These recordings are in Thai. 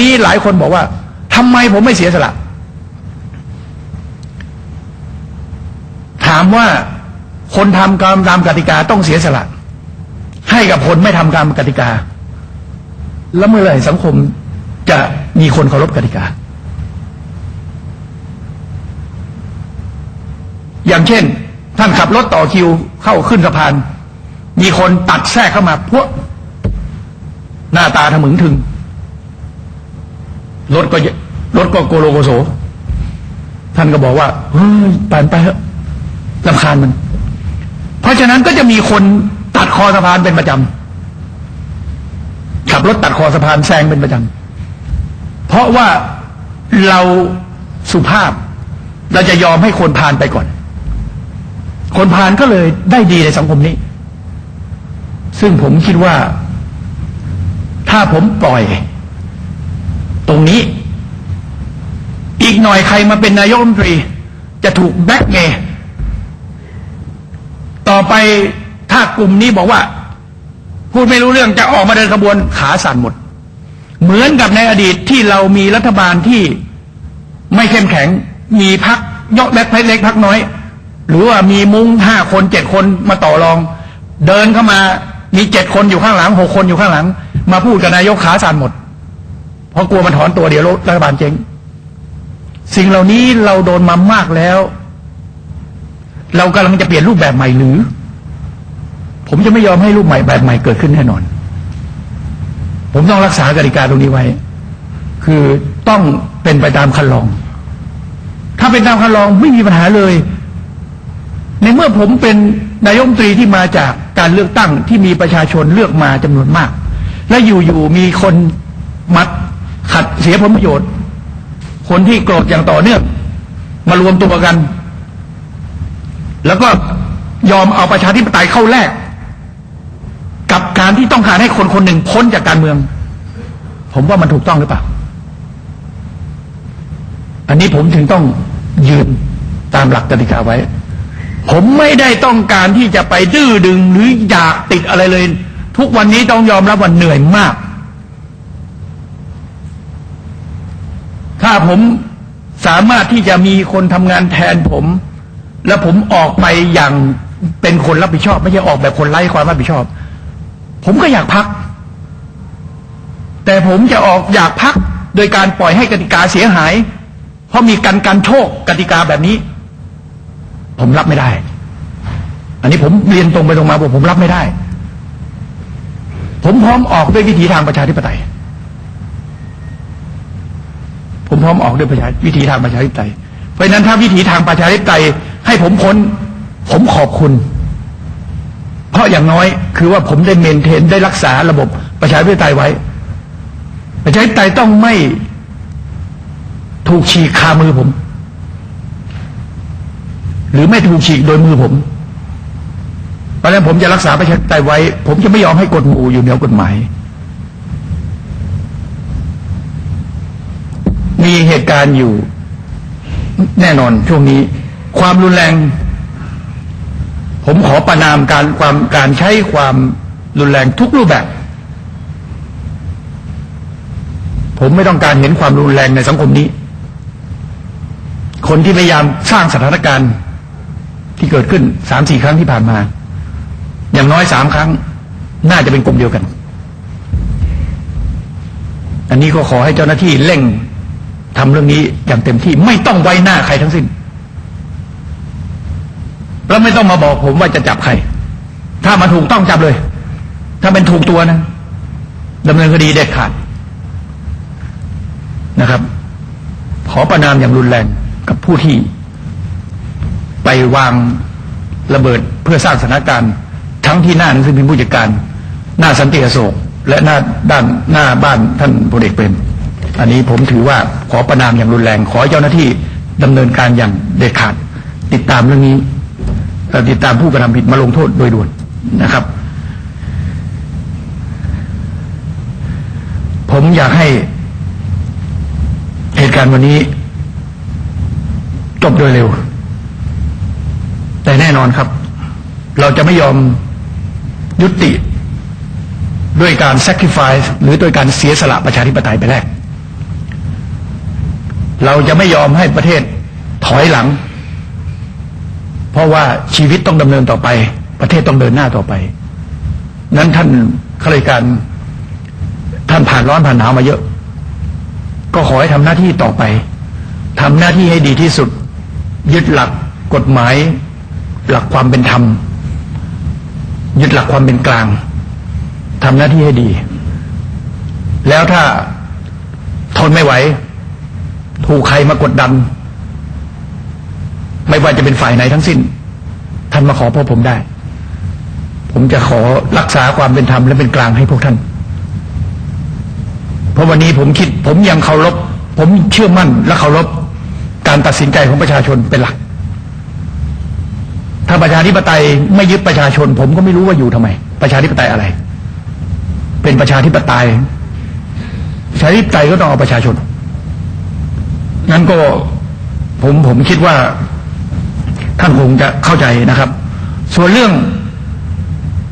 มีหลายคนบอกว่าทำไมผมไม่เสียสละ ถามว่าคนทำตามตามกติกาต้องเสียสละ ให้กับคนไม่ทำตามกติกา แล้วเมื่อไหร่สังคมจะมีคนเคารพกติกา อย่างเช่น ท่านขับรถต่อคิวเข้าขึ้นสะพาน มีคนตัดแทรกเข้ามาพวกหน้าตาทะมึงถึง รถก็เยรถก็โกโลโกโสท่านก็บอกว่าเฮ้ยไปไปเถอะลำคาญมัน เพราะฉะนั้นก็จะมีคนตัดคอสะพานเป็นประจำขับรถตัดคอสะพานแซงเป็นประจำเพราะว่าเราสุภาพ เราจะยอมให้คนผ่านไปก่อน คนผ่านก็เลยได้ดีในสังคมนี้ ซึ่งผมคิดว่า ถ้าผมปล่อย ตรงนี้ อีกหน่อยใครมาเป็นนายกรัฐมนตรี จะถูกแบล็กเมย์ต่อไปถ้ากลุ่มนี้บอกว่า พูดไม่รู้เรื่องจะออกมาเดินขบวนขาสั่นหมด เหมือนกับในอดีตที่เรามีรัฐบาลที่ไม่เข้มแข็ง มีพักยกเล็กเล็กพักน้อย หรือว่ามีมุ้งห้าคนเจ็ดคนมาต่อรอง เดินเข้ามามีเจ็ดคนอยู่ข้างหลังหกคนอยู่ข้างหลัง มาพูดกับนายกขาสั่นหมด เพราะกลัวมันถอนตัวเดี๋ยวรัฐบาลเจ๊งสิ่งเหล่านี้เราโดนมามากแล้ว เรากำลังจะเปลี่ยนรูปแบบใหม่หรือ ผมจะไม่ยอมให้รูปใหม่แบบใหม่เกิดขึ้นแน่นอน ผมต้องรักษากติกาตรงนี้ไว้ คือต้องเป็นไปตามคันลอง ถ้าเป็นตามคันลองไม่มีปัญหาเลย ในเมื่อผมเป็นนายกตรีที่มาจากการเลือกตั้งที่มีประชาชนเลือกมาจำนวนมาก และอยู่ๆมีคนมัด ขัดเสียผลประโยชน์ คนที่โกรธอย่างต่อเนื่องมารวมตัวกัน แล้วก็ยอมเอาประชาธิปไตยเข้าแลกกับการที่ต้องการให้คนคนหนึ่งพ้นจากการเมือง ผมว่ามันถูกต้องหรือเปล่า อันนี้ผมถึงต้องยืนตามหลักกติกาไว้ ผมไม่ได้ต้องการที่จะไปดื้อดึงหรืออยากติดอะไรเลย ทุกวันนี้ต้องยอมรับว่าเหนื่อยมาก ถ้าผมสามารถที่จะมีคนทำงานแทนผม แล้วผมออกไปอย่างเป็นคนรับผิดชอบ ไม่ใช่ออกแบบคนไร้ความรับผิดชอบ ผมก็อยากพัก แต่ผมจะออกอยากพักโดยการปล่อยให้กติกาเสียหาย เพราะมีการการโชคกติกาแบบนี้ ผมรับไม่ได้ อันนี้ผมเรียนตรงไปตรงมาบอกผมรับไม่ได้ ผมพร้อมออกด้วยวิถีทางประชาธิปไตย ผมพร้อมออกด้วยประชาวิถีทางประชาธิปไตย เพราะนั้นถ้าวิถีทางประชาธิปไตยให้ผมพ้น ผมขอบคุณ เพราะอย่างน้อยคือว่าผมได้เมนเทนได้รักษาระบบประชาธิปไตยไว้ ประชาธิปไตยต้องไม่ถูกฉีกคามือผม หรือไม่ถูกฉีกโดยมือผมเพราะฉะนั้นผมจะรักษาประชาธิปไตยไว้ ผมจะไม่ยอมให้กฎหมู่อยู่เหนือกฎหมาย มีเหตุการณ์อยู่ แน่นอนช่วงนี้ ความรุนแรง ผมขอประนามการความการใช้ความรุนแรงทุกรูปแบบ ผมไม่ต้องการเห็นความรุนแรงในสังคมนี้ คนที่พยายามสร้างสถานการณ์ที่เกิดขึ้นสามสี่ครั้งที่ผ่านมา อย่างน้อยสามครั้ง น่าจะเป็นกลุ่มเดียวกัน อันนี้ก็ขอให้เจ้าหน้าที่เร่ง ทำเรื่องนี้อย่างเต็มที่ไม่ต้องไว้หน้าใครทั้งสิ้น แล้วไม่ต้องมาบอกผมว่าจะจับใคร ถ้ามาถูกต้องจับเลย ถ้าเป็นถูกตัวนะดำเนินคดีเด็ดขาดนะครับ ขอประนามอย่างรุนแรงกับผู้ที่ ไปวางระเบิดเพื่อสร้างสถานการณ์ ทั้งที่หน้าหนังสือพิมพ์ผู้จัดการ หน้าสันติอโศกและหน้าด้านหน้าบ้านท่านพลเอกเปรม อันนี้ผมถือว่าขอประนามอย่างรุนแรง ขอเจ้าหน้าที่ดำเนินการอย่างเด็ดขาด ติดตามเรื่องนี้ติดตามผู้กระทำผิดมาลงโทษโดยด่วนนะครับ ผมอยากให้เหตุการณ์วันนี้ จบโดยเร็ว แต่แน่นอนครับ เราจะไม่ยอมยุติด้วยการ sacrifice หรือโดยการเสียสละประชาธิปไตยไปแรก เราจะไม่ยอมให้ประเทศถอยหลัง เพราะว่าชีวิตต้องดำเนินต่อไป ประเทศต้องเดินหน้าต่อไป นั้นท่านข้าราชการท่านผ่านร้อนผ่านหนาวมาเยอะ ก็ขอให้ทำหน้าที่ต่อไปทำหน้าที่ให้ดีที่สุด ยึดหลักกฎหมาย หลักความเป็นธรรม ยึดหลักความเป็นกลางทำหน้าที่ให้ดี แล้วถ้าทนไม่ไหว ถูกใครมากดดัน ไม่ว่าจะเป็นฝ่ายไหนทั้งสิ้น ท่านมาขอพบผมได้ ผมจะขอรักษาความเป็นธรรมและเป็นกลางให้พวกท่าน เพราะวันนี้ผมคิด ผมยังเคารพผมเชื่อมั่นและเคารพการตัดสินใจของประชาชนเป็นหลัก ถ้าประชาธิปไตยไม่ยึดประชาชน ผมก็ไม่รู้ว่าอยู่ทำไม ประชาธิปไตยอะไร เป็นประชาธิปไตยประชาธิปไตยก็ต้องเอาประชาชน นั้นก็ผมผมคิดว่า ท่านคงจะเข้าใจนะครับ ส่วนเรื่อง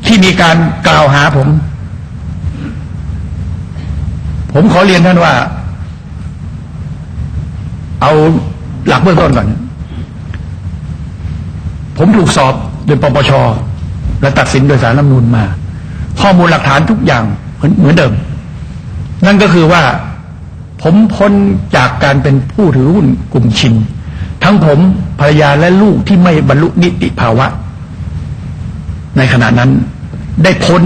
ที่มีการกล่าวหาผม ผมขอเรียนท่านว่า เอาหลักเบื้องต้นก่อน ผมถูกสอบโดยปปช และตัดสินโดยสารรัฐมนูญมา ข้อมูลหลักฐานทุกอย่างเหมือนเหมือนเดิม นั่นก็คือว่า ผมพ้นจากการเป็นผู้ถือหุ้นกลุ่มชิน ทั้งผมภรรยาและลูกที่ไม่บรรลุนิติภาวะ ในขณะนั้นได้พ้น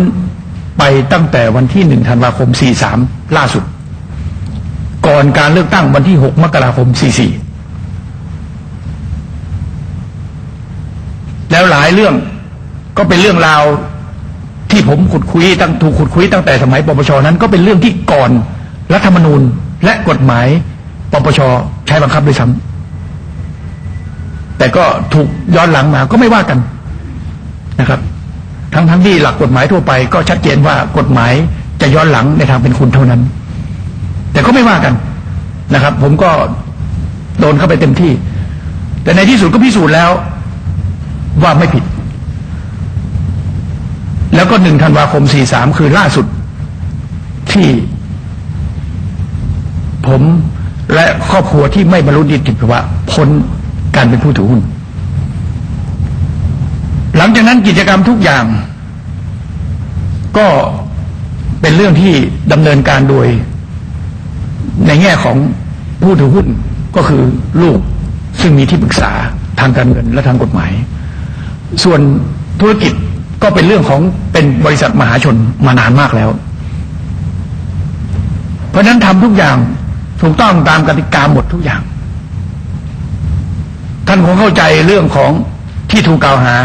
ไปตั้งแต่วันที่หนึ่งธันวาคม 43 ล่าสุด ก่อนการเลือกตั้งวันที่ 6 มกราคม 44 แล้วหลายเรื่องก็เป็นเรื่องราวที่ผมขุดคุยตั้งถูกขุดคุยตั้งแต่สมัยปปชนั้น ก็เป็นเรื่องที่ก่อนรัฐธรรมนูญ และกฎหมายปปชใช้บังคับด้วยซ้ำแต่ก็ถูกย้อนหลังมาก็ไม่ว่ากันนะครับ ทั้งทั้งที่หลักกฎหมายทั่วไป ก็ชัดเจนว่ากฎหมายจะย้อนหลังในทางเป็นคุณเท่านั้น แต่ก็ไม่ว่ากันนะครับ ผมก็โดนเข้าไปเต็มที่ แต่ในที่สุดก็พิสูจน์แล้ว ว่าไม่ผิด แล้วก็หนึ่งธันวาคม43คือล่าสุดที่ ผมและครอบครัวที่ไม่บรรลุนิติภาวะพ้นการเป็นผู้ถือหุ้น หลังจากนั้นกิจกรรมทุกอย่าง ก็เป็นเรื่องที่ดำเนินการโดย ในแง่ของผู้ถือหุ้นก็คือลูกซึ่งมีที่ปรึกษาทางการเงินและทางกฎหมาย ส่วนธุรกิจก็เป็นเรื่องของเป็นบริษัทมหาชนมานานมากแล้ว เพราะนั้นทำทุกอย่าง ถูกต้องตามกติกาหมดทุกอย่าง ท่านคงเข้าใจเรื่องของที่ถูกกล่าวหา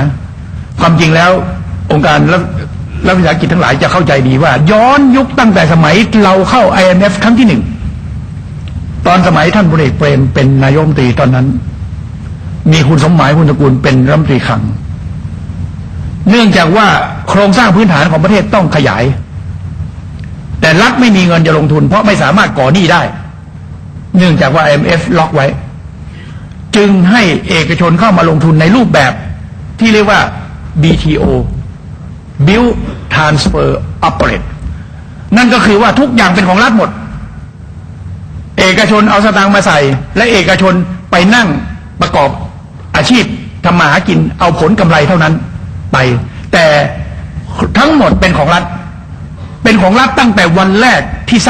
ความจริงแล้ว องค์การรัฐวิสาหกิจทั้งหลายจะเข้าใจดีว่า ย้อนยุคตั้งแต่สมัยเราเข้า IMF ครั้งที่หนึ่ง ตอนสมัยท่านพลเอกเปรมเป็นนายรัฐมนตรีตอนนั้น มีคุณสมหมายคุณตระกูลเป็นรัฐมนตรีคลัง เนื่องจากว่าโครงสร้างพื้นฐานของประเทศต้องขยาย แต่รัฐไม่มีเงินจะลงทุน เพราะไม่สามารถก่อหนี้ได้ เนื่องจากว่า IMF ล็อกไว้ จึงให้เอกชนเข้ามาลงทุนในรูปแบบที่เรียกว่า BTO Build Transfer Operate นั่นก็คือว่าทุกอย่างเป็นของรัฐหมด เอกชนเอาสตางค์มาใส่ และเอกชนไปนั่งประกอบอาชีพทำมาหากินเอาผลกำไรเท่านั้นไป แต่ทั้งหมดเป็นของรัฐ เป็นของรัฐตั้งแต่วันแรกที่สร้าง